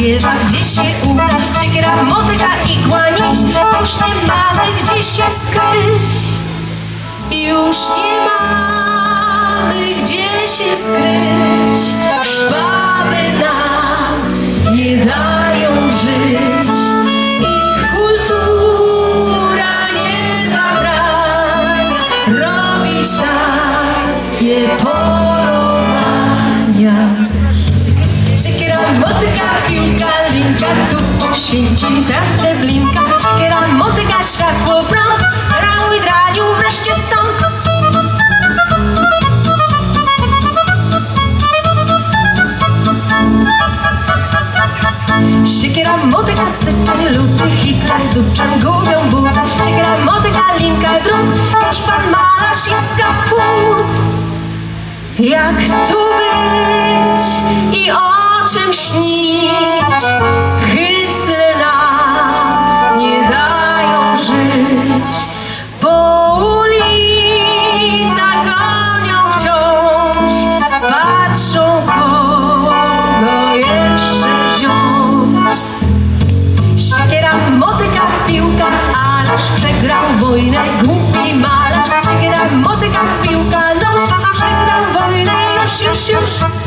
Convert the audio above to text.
zwiewa, gdzie się uda. Siekiera, motyka, igła, nić. Już nie mamy gdzie się skryć. Już nie mamy gdzie się skryć takie polowania Siekiera, motyka, piłka, linka Tu poświęci tracę blinka. Siekiera, motyka, światło, prąd i draniu wreszcie stąd. Siekiera, motyka, styczeń, luty Hitler z dupczem gubią but Siekiera, motyka, linka, drut Już pan malarz jest kaput jak tu być i o czym śnić? Już,